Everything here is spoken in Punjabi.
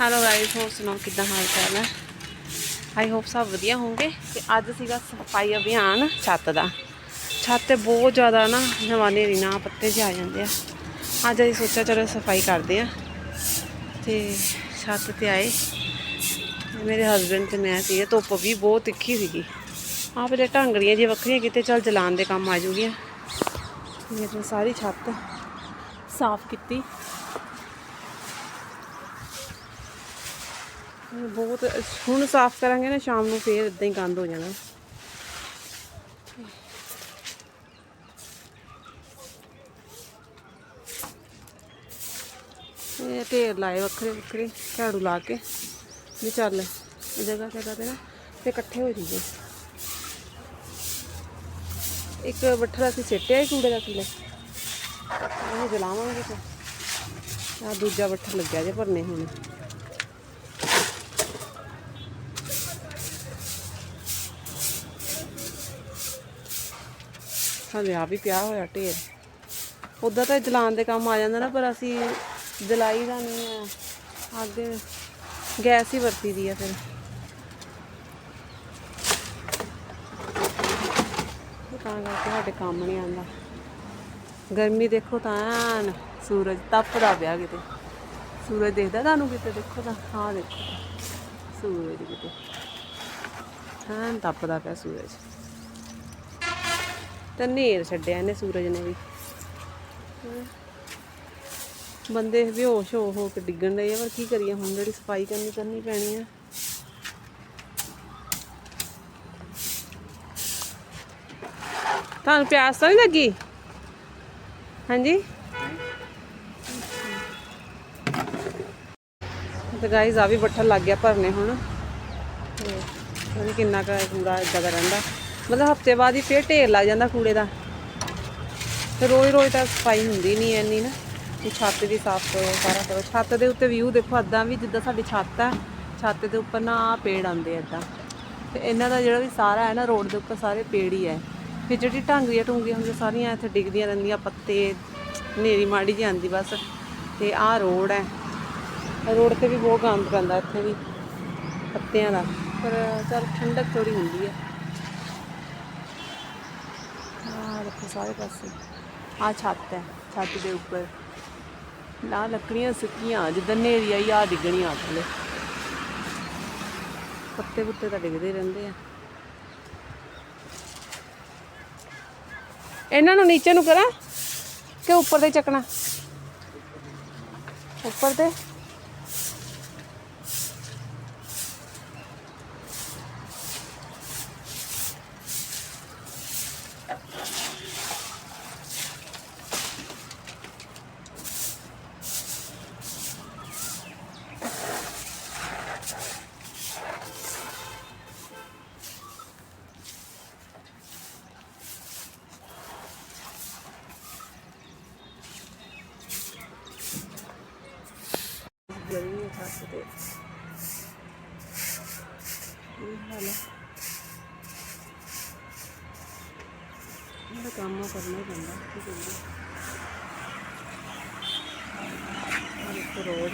ਹੈਲੋ ਗਾਇਸ ਹੋਰ ਸੁਣਾਓ ਕਿੱਦਾਂ ਹਾਲ ਚਾਲ ਹੈ? ਆਈ ਹੋਪ ਸਭ ਵਧੀਆ ਹੋਣਗੇ। ਤੇ ਅੱਜ ਸੀਗਾ ਸਫ਼ਾਈ ਅਭਿਆਨ ਛੱਤ ਦਾ। ਛੱਤ ਤੇ ਬਹੁਤ ਜ਼ਿਆਦਾ ਨਾ ਨਵਾਨੇਰੀ ਨਾ ਪੱਤੇ ਜਿਹੇ ਆ ਜਾਂਦੇ ਆ। ਅੱਜ ਅਸੀਂ ਸੋਚਿਆ ਚਲੋ ਸਫ਼ਾਈ ਕਰਦੇ ਆ। ਤੇ ਛੱਤ ਤੇ ਆਏ। ਮੇਰੇ ਹਸਬੰਡ ਤੇ ਮੈਂ ਸੀ ਧੁੱਪ ਵੀ ਬਹੁਤ ਤਿੱਖੀ ਸੀਗੀ। ਆਪ ਜੇ ਢਾਂਗੜੀਆਂ ਜੀ ਵੱਖਰੀਆਂ ਕਿਤੇ ਚੱਲ ਜਲਾਉਣ ਦੇ ਕੰਮ ਆ ਜੂਗੀਆਂ। ਮੇਰੇ ਸਾਰੀ ਛੱਤ ਸਾਫ਼ ਕੀਤੀ। ਬਹੁਤ, ਹੁਣ ਸਾਫ਼ ਕਰਾਂਗੇ ਨਾ, ਸ਼ਾਮ ਨੂੰ ਫੇਰ ਇਦਾਂ ਹੀ ਗੰਦ ਹੋ ਜਾਣਾ। ਇਹ ਢੇਰ ਲਾਏ ਵੱਖਰੇ ਵੱਖਰੇ, ਝਾੜੂ ਲਾ ਕੇ। ਵੀ ਚੱਲ ਜਗ੍ਹਾ ਜਗ੍ਹਾ ਤੇ ਨਾ, ਤੇ ਇਕੱਠੇ ਹੋ ਜੀਏ ਇੱਕ ਬੱਠਲ ਅਸੀਂ ਸਿੱਟਿਆ ਹੀ ਕੂੜੇ ਦਾ ਥੱਲੇ। ਉਹ ਜਲਾਵਾਂਗੇ ਫਿਰ। ਆ ਦੂਜਾ ਬੱਠਲ ਲੱਗਿਆ ਜੇ ਭਰਨੇ ਹੁਣ। ਹਲੇ ਆ ਵੀ ਪਿਆ ਹੋਇਆ ਢੇਰ। ਉਦਾਂ ਤਾਂ ਜਲਾਉਣ ਦੇ ਕੰਮ ਆ ਜਾਂਦਾ ਨਾ, ਪਰ ਅਸੀਂ ਜਲਾਈ ਦਾ ਨਹੀਂ ਆ। ਅੱਗੇ ਗੈਸ ਹੀ ਵਰਤੀ ਦੀ ਆ ਫਿਰ। ਤਾਂ ਕਰਕੇ ਸਾਡੇ ਕੰਮ ਨਹੀਂ ਆਉਂਦਾ। ਗਰਮੀ ਦੇਖੋ ਤਾਂ ਐਨ, ਸੂਰਜ ਤਪਦਾ ਪਿਆ ਕਿਤੇ। ਸੂਰਜ ਦੇਖਦਾ ਤੁਹਾਨੂੰ ਕਿਤੇ, ਦੇਖੋ ਤਾਂ ਹਾਂ ਦੇਖੋ। ਸੂਰਜ ਕਿਤੇ। ਐਨ ਤਪਦਾ ਪਿਆ ਸੂਰਜ। ਤੇ ਨੇਰ ਛੱਡਿਆ ਇਹਨੇ ਸੂਰਜ ਨੇ ਵੀ। ਬੰਦੇ ਬੇਹੋਸ਼ ਹੋ ਹੋ ਕੇ ਡਿੱਗਣ ਰਹੇ ਆ, ਪਰ ਕੀ ਕਰੀਏ, ਹੁਣ ਜਿਹੜੀ ਸਫ਼ਾਈ ਕਰਨੀ ਕਰਨੀ ਪੈਣੀ ਆ। ਤੁਹਾਨੂੰ ਪਿਆਸ ਤਾਂ ਨਹੀਂ ਲੱਗੀ? ਹਾਂਜੀ? ਤੇ ਗਾਈਜ਼ ਆ ਵੀ ਬੱਠਲ ਲੱਗ ਗਿਆ ਭਰਨੇ ਹੁਣ। ਤੇ ਕਿੰਨਾ ਕੁ ਕੂੜਾ ਇਦਾਂ ਦਾ ਰਹਿੰਦਾ। ਮਤਲਬ ਹਫ਼ਤੇ ਬਾਅਦ ਹੀ ਫੇਰ ਢੇਰ ਲੱਗ ਜਾਂਦਾ ਕੂੜੇ ਦਾ। ਤੇ ਰੋਜ਼ ਰੋਜ਼ ਤਾਂ ਸਫ਼ਾਈ ਹੁੰਦੀ ਨਹੀਂ ਐਨੀ ਨਾ। ਕਿ ਛੱਤ ਵੀ ਸਾਫ਼ ਕਰੋ, ਸਾਰਾ ਕਰੋ। ਛੱਤ ਦੇ ਉੱਤੇ ਵਿਊ ਦੇਖੋ ਅੱਦਾਂ ਵੀ ਜਿੱਦਾਂ ਸਾਡੀ ਛੱਤ ਹੈ, ਛੱਤ ਦੇ ਉੱਪਰ ਨਾ ਆਹ ਪੇੜ ਆਉਂਦੇ ਐਦਾਂ ਤੇ ਇਹਨਾਂ ਦਾ ਜਿਹੜਾ ਵੀ ਸਾਰਾ ਹੈ ਨਾ, ਰੋਡ ਦੇ ਉੱਪਰ ਸਾਰੇ ਪੇੜ ਹੀ ਹੈ। ਫਿਰ ਜਿਹੜੀ ਢਾਂਗਰੀਆਂ ਟੂੰਗੀਆਂ ਹੁੰਦੀਆਂ, ਸਾਰੀਆਂ ਇੱਥੇ ਡਿੱਗਦੀਆਂ ਰਹਿੰਦੀਆਂ, ਪੱਤੇ, ਹਨੇਰੀ ਮਾੜੀ ਜਿਹੀ ਆਉਂਦੀ ਬਸ। ਤੇ ਆਹ ਰੋਡ ਹੈ। ਰੋਡ ਤੇ ਵੀ ਬਹੁਤ ਗੰਦ ਪੈਂਦਾ ਇੱਥੇ ਵੀ, ਪੱਤਿਆਂ ਦਾ। ਪਰ ਚਲ ਠੰਡਕ ਥੋੜੀ ਹੁੰਦੀ ਹੈ ਆਹ ਦੇਖੋ ਸਾਰੇ ਪਾਸੇ। ਆਹ ਛੱਤ ਹੈ, ਛੱਤ ਦੇ ਉੱਪਰ। ਨਾ ਲੱਕੜੀਆਂ ਸੁੱਕੀਆਂ, ਜਿੱਦਾਂ ਨੇਰੀ ਆਈ ਆ ਡਿੱਗਣੀਆਂ ਥੱਲੇ ਪੱਤੇ ਪੁੱਤੇ ਤਾਂ ਡਿੱਗਦੇ ਰਹਿੰਦੇ ਆ। ਇਹਨਾਂ ਨੂੰ ਨੀਚੇ ਨੂੰ ਕਰਾਂ ਕਿ ਉੱਪਰ ਤੇ ਚੱਕਣਾ? ਉੱਪਰ ਤੇ? ਗਰਮੀ ਹੈ ਛੱਤ ਤੇ ਇਹ ਹਾਲ ਹੈ ਇਹਦਾ ਕੰਮ ਕਰਨਾ ਹੀ ਪੈਂਦਾ ਕੀ ਕਰੀਏ ਰੋਡ